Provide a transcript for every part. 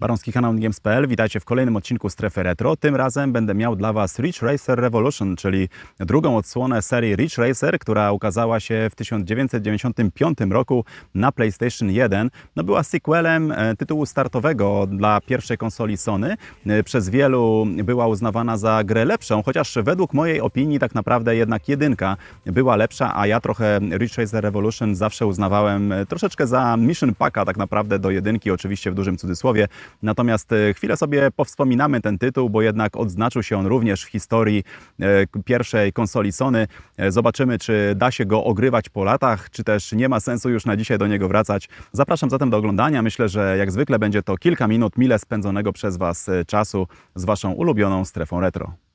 Baronski kanał Games.pl, witajcie w kolejnym odcinku Strefy Retro. Tym razem będę miał dla Was Ridge Racer Revolution, czyli drugą odsłonę serii Ridge Racer, która ukazała się w 1995 roku na PlayStation 1. No, była sequelem e, tytułu startowego dla pierwszej konsoli Sony. E, Przez wielu była uznawana za grę lepszą, chociaż według mojej opinii tak naprawdę jednak jedynka była lepsza, a ja trochę Ridge Racer Revolution zawsze uznawałem e, troszeczkę za mission packa tak naprawdę do jedynki, oczywiście w dużym cudzysłowie. Natomiast e, chwilę sobie powspominamy ten tytuł, bo jednak odznaczył się on również w historii e, pierwszej konsoli Sony. E, Zobaczymy, czy da się go ogrywać po latach, czy też nie ma sensu już na dzisiaj do niego wracać. Zapraszam zatem do oglądania. Myślę, że jak zwykle będzie to kilka minut mile spędzonego przez Was czasu z Waszą ulubioną strefą retro.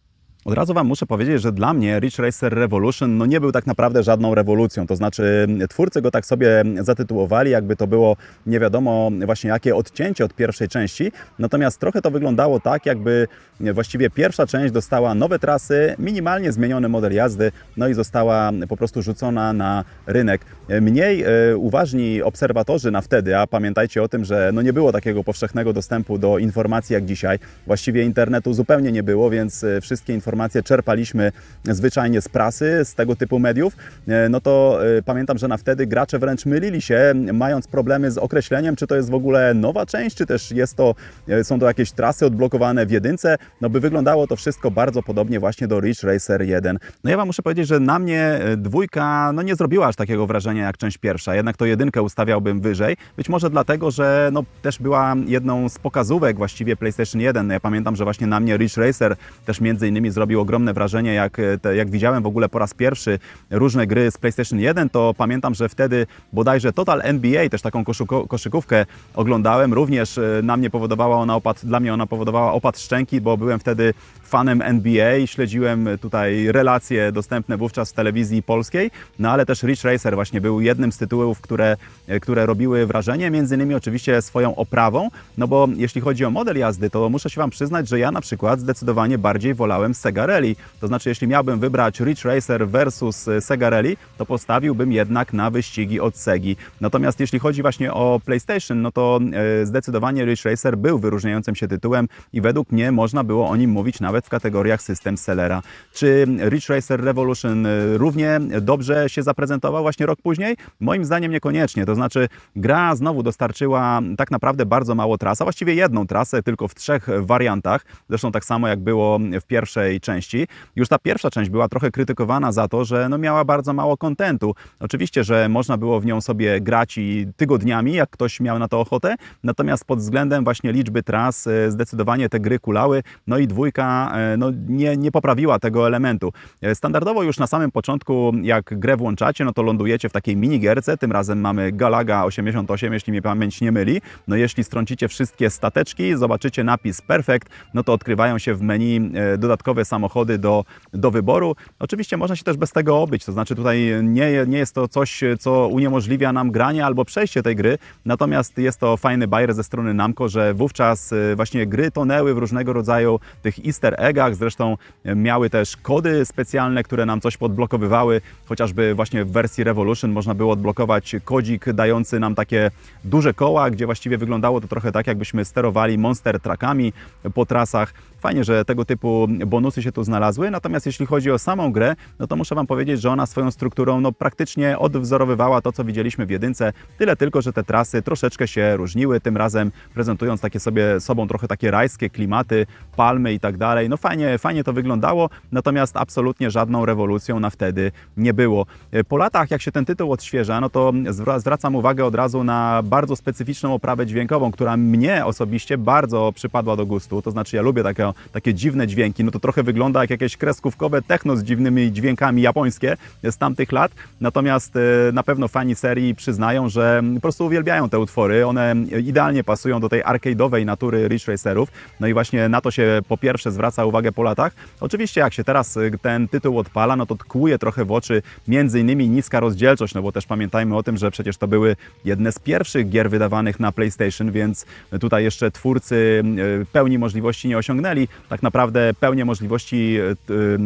Od razu Wam muszę powiedzieć, że dla mnie Ridge Racer Revolution no nie był tak naprawdę żadną rewolucją. To znaczy, twórcy go tak sobie zatytułowali, jakby to było nie wiadomo właśnie jakie odcięcie od pierwszej części. Natomiast trochę to wyglądało tak, jakby właściwie pierwsza część dostała nowe trasy, minimalnie zmieniony model jazdy, no i została po prostu rzucona na rynek. Mniej e, uważni obserwatorzy na wtedy, a pamiętajcie o tym, że no nie było takiego powszechnego dostępu do informacji jak dzisiaj. Właściwie internetu zupełnie nie było, więc e, wszystkie informacje czerpaliśmy zwyczajnie z prasy, z tego typu mediów. E, No to e, pamiętam, że na wtedy gracze wręcz mylili się, mając problemy z określeniem, czy to jest w ogóle nowa część, czy też jest to, e, są to jakieś trasy odblokowane w jedynce. No by wyglądało to wszystko bardzo podobnie właśnie do Ridge Racer 1. No ja Wam muszę powiedzieć, że na mnie dwójka no nie zrobiła aż takiego wrażenia jak część pierwsza. Jednak to jedynkę ustawiałbym wyżej. Być może dlatego, że no też była jedną z pokazówek właściwie PlayStation 1. No ja pamiętam, że właśnie na mnie Ridge Racer też między innymi zrobił ogromne wrażenie, jak, e, te, jak widziałem w ogóle po raz pierwszy różne gry z PlayStation 1, to pamiętam, że wtedy bodajże Total NBA, też taką koszykówkę oglądałem. Również e, na mnie powodowała ona opad, dla mnie ona powodowała opad szczęki, bo byłem wtedy fanem NBA śledziłem tutaj relacje dostępne wówczas w telewizji polskiej, no ale też Ridge Racer właśnie był jednym z tytułów, które, e, które robiły wrażenie, między innymi oczywiście swoją oprawą, no bo jeśli chodzi o model jazdy, to muszę się Wam przyznać, że ja na przykład zdecydowanie bardziej wolałem Sega Rally. To znaczy, jeśli miałbym wybrać Ridge Racer versus e, Sega Rally, to postawiłbym jednak na wyścigi od Segi. Natomiast jeśli chodzi właśnie o PlayStation, no to e, zdecydowanie Ridge Racer był wyróżniającym się tytułem i według mnie można było o nim mówić nawet w kategoriach system sellera. Czy Ridge Racer Revolution e, równie dobrze się zaprezentował właśnie rok później? Moim zdaniem niekoniecznie. To znaczy gra znowu dostarczyła tak naprawdę bardzo mało tras, a właściwie jedną trasę, tylko w trzech wariantach. Zresztą tak samo jak było w pierwszej części. Już ta pierwsza część była trochę krytykowana za to, że no miała bardzo mało kontentu. Oczywiście, że można było w nią sobie grać i tygodniami, jak ktoś miał na to ochotę, natomiast pod względem właśnie liczby tras e, zdecydowanie te gry kulały, no i dwójka e, no, nie, nie poprawiła tego elementu. E, Standardowo już na samym początku, jak grę włączacie, no to lądujecie w takiej minigierce, tym razem mamy Galaga 88, jeśli mnie pamięć nie myli. No jeśli strącicie wszystkie stateczki, zobaczycie napis Perfect, no to odkrywają się w menu dodatkowe samochody do, do wyboru. Oczywiście można się też bez tego obyć, to znaczy tutaj nie, nie jest to coś, co uniemożliwia nam granie albo przejście tej gry, natomiast jest to fajny bajer ze strony Namco, że wówczas e, właśnie gry tonęły w różnego rodzaju tych easter eggach, zresztą e, miały też kody specjalne, które nam coś podblokowywały, chociażby właśnie w wersji Revolution można było odblokować kodzik dający nam takie duże koła, gdzie właściwie wyglądało to trochę tak, jakbyśmy sterowali monster truckami po trasach. Fajnie, że tego typu bonusy się tu znalazły, natomiast jeśli chodzi o samą grę, no to muszę Wam powiedzieć, że ona swoją strukturą no, praktycznie odwzorowywała to, co widzieliśmy w jedynce, tyle tylko, że te trasy troszeczkę się różniły, tym razem prezentując takie sobie sobą trochę takie rajskie klimaty, palmy i tak dalej. No fajnie, fajnie to wyglądało, natomiast absolutnie żadną rewolucją na wtedy nie było. Po latach, jak się ten tytuł odświeża, no to zwra- zwracam uwagę od razu na bardzo specyficzną oprawę dźwiękową, która mnie osobiście bardzo przypadła do gustu. To znaczy, ja lubię takie, takie dziwne dźwięki. No to trochę wygląda jak jakieś kreskówkowe techno z dziwnymi dźwiękami japońskie z tamtych lat. Natomiast e, na pewno fani serii przyznają, że po prostu uwielbiają te utwory. One idealnie pasują do tej arcade'owej natury Ridge Racerów. No i właśnie na to się po pierwsze zwraca uwagę po latach. Oczywiście jak się teraz e, ten tytuł odpala, no to tkłuje trochę w oczy między innymi niska rozdzielczość, no bo też pamiętajmy o tym, że przecież to były jedne z pierwszych gier wydawanych na PlayStation, więc tutaj jeszcze twórcy e, pełni możliwości nie osiągnęli. Tak naprawdę pełnię możliwości możliwości e,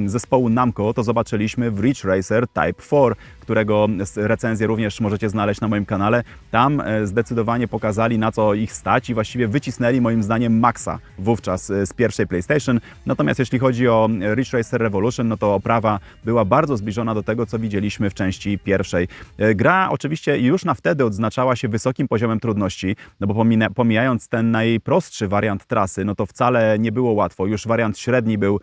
e, zespołu Namco, to zobaczyliśmy w Ridge Racer Type 4, którego recenzję również możecie znaleźć na moim kanale. Tam e, zdecydowanie pokazali na co ich stać i właściwie wycisnęli moim zdaniem maksa wówczas e, z pierwszej PlayStation. Natomiast jeśli chodzi o e, Ridge Racer Revolution, no to oprawa była bardzo zbliżona do tego, co widzieliśmy w części pierwszej. Gra oczywiście już na wtedy odznaczała się wysokim poziomem trudności, no bo pomijając ten najprostszy wariant trasy, no to wcale nie było łatwo. Już wariant średni był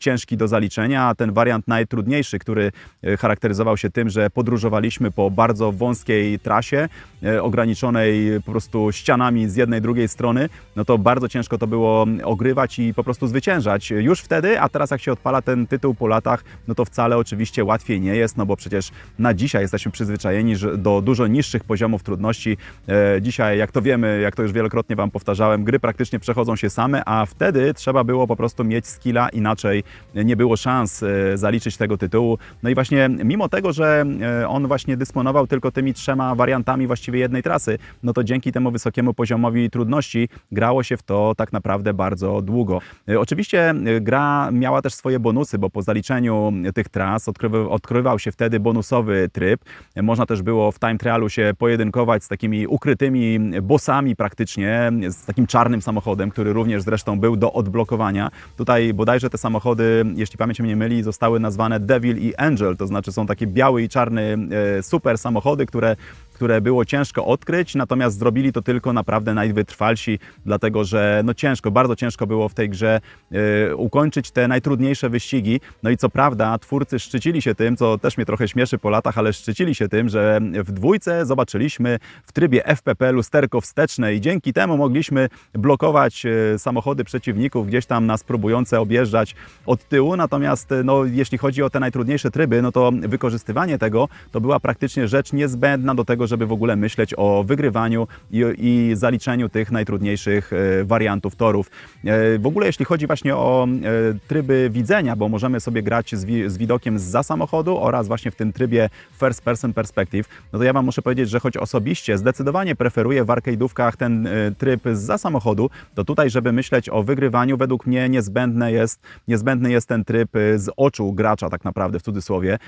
ciężki do zaliczenia, a ten wariant najtrudniejszy, który charakteryzował się tym, że podróżowaliśmy po bardzo wąskiej trasie, e, ograniczonej po prostu ścianami z jednej, drugiej strony, no to bardzo ciężko to było ogrywać i po prostu zwyciężać już wtedy, a teraz jak się odpala ten tytuł po latach, no to wcale oczywiście łatwiej nie jest, no bo przecież na dzisiaj jesteśmy przyzwyczajeni do dużo niższych poziomów trudności. E, Dzisiaj, jak to wiemy, jak to już wielokrotnie Wam powtarzałem, gry praktycznie przechodzą się same, a wtedy trzeba było po prostu mieć skilla, inaczej nie było szans e, zaliczyć tego tytułu. No i właśnie mimo tego, że on właśnie dysponował tylko tymi trzema wariantami właściwie jednej trasy, no to dzięki temu wysokiemu poziomowi trudności grało się w to tak naprawdę bardzo długo. E, Oczywiście e, gra miała też swoje bonusy, bo po zaliczeniu tych tras odkrywał się wtedy bonusowy tryb. E, Można też było w time trialu się pojedynkować z takimi ukrytymi bossami praktycznie, z takim czarnym samochodem, który również zresztą był do odblokowania. Tutaj bodajże te samochody, jeśli pamięć mnie nie myli, zostały nazwane Devil i Angel, to znaczy są takie biały i czarny e, super samochody, które które było ciężko odkryć, natomiast zrobili to tylko naprawdę najwytrwalsi, dlatego że no ciężko, bardzo ciężko było w tej grze e, ukończyć te najtrudniejsze wyścigi. No i co prawda twórcy szczycili się tym, co też mnie trochę śmieszy po latach, ale szczycili się tym, że w dwójce zobaczyliśmy w trybie FPP lusterko wsteczne i dzięki temu mogliśmy blokować e, samochody przeciwników gdzieś tam nas próbujące objeżdżać od tyłu. Natomiast no, jeśli chodzi o te najtrudniejsze tryby, no to wykorzystywanie tego to była praktycznie rzecz niezbędna do tego, żeby w ogóle myśleć o wygrywaniu i, i zaliczeniu tych najtrudniejszych e, wariantów torów. E, W ogóle jeśli chodzi właśnie o e, tryby widzenia, bo możemy sobie grać z, wi- z widokiem za samochodu oraz właśnie w tym trybie first person perspective, no to ja Wam muszę powiedzieć, że choć osobiście zdecydowanie preferuję w arcade'ówkach ten tryb za samochodu, to tutaj, żeby myśleć o wygrywaniu, według mnie niezbędne jest, niezbędny jest ten tryb z oczu gracza tak naprawdę, w cudzysłowie.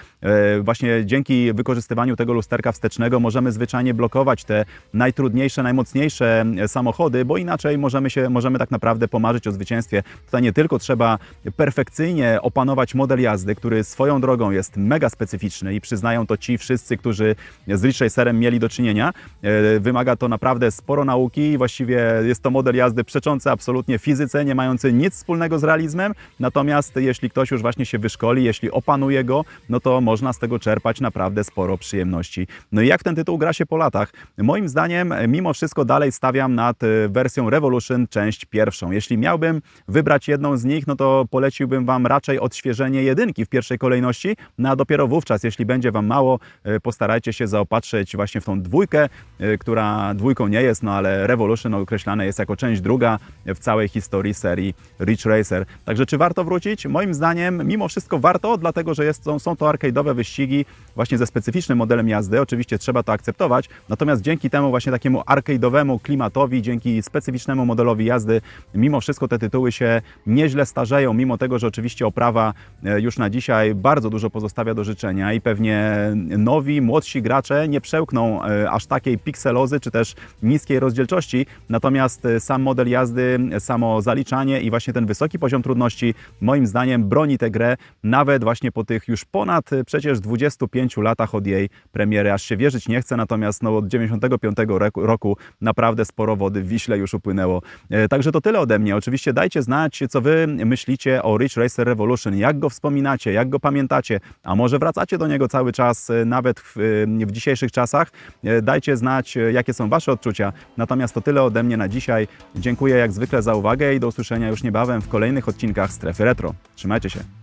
Właśnie dzięki wykorzystywaniu tego lusterka wstecznego możemy zwyczajnie blokować te najtrudniejsze, najmocniejsze e, samochody, bo inaczej możemy się, możemy tak naprawdę pomarzyć o zwycięstwie. Tutaj nie tylko trzeba perfekcyjnie opanować model jazdy, który swoją drogą jest mega specyficzny i przyznają to ci wszyscy, którzy z Ridge Racerem mieli do czynienia. E, Wymaga to naprawdę sporo nauki i właściwie jest to model jazdy przeczący absolutnie fizyce, nie mający nic wspólnego z realizmem. Natomiast jeśli ktoś już właśnie się wyszkoli, jeśli opanuje go, no to można z tego czerpać naprawdę sporo przyjemności. No i jak ten tytuł gra się po latach? Moim zdaniem, mimo wszystko dalej stawiam nad e, wersją Revolution część pierwszą. Jeśli miałbym wybrać jedną z nich, no to poleciłbym Wam raczej odświeżenie jedynki w pierwszej kolejności, no a dopiero wówczas, jeśli będzie Wam mało, e, postarajcie się zaopatrzyć właśnie w tą dwójkę, e, która dwójką nie jest, no ale Revolution określane jest jako część druga w całej historii serii Ridge Racer. Także czy warto wrócić? Moim zdaniem mimo wszystko warto, dlatego że jest, są, są to arcade'owe wyścigi właśnie ze specyficznym modelem jazdy. Oczywiście trzeba to akceptować, natomiast dzięki temu właśnie takiemu arcade'owemu klimatowi, dzięki specyficznemu modelowi jazdy, mimo wszystko te tytuły się nieźle starzeją, mimo tego, że oczywiście oprawa e, już na dzisiaj bardzo dużo pozostawia do życzenia i pewnie nowi, młodsi gracze nie przełkną e, aż takiej pikselozy czy też niskiej rozdzielczości, natomiast e, sam model jazdy, samo zaliczanie i właśnie ten wysoki poziom trudności moim zdaniem broni tę grę nawet właśnie po tych już ponad przecież 25 latach od jej premiery, aż się wierzyć nie chcę, natomiast no, od 95 roku, naprawdę sporo wody w Wiśle już upłynęło. E, Także to tyle ode mnie. Oczywiście dajcie znać, co Wy myślicie o Ridge Racer Revolution, jak go wspominacie, jak go pamiętacie, a może wracacie do niego cały czas, e, nawet w, e, w dzisiejszych czasach. Dajcie znać, jakie są Wasze odczucia. Natomiast to tyle ode mnie na dzisiaj. Dziękuję jak zwykle za uwagę i do usłyszenia już niebawem w kolejnych odcinkach Strefy Retro. Trzymajcie się.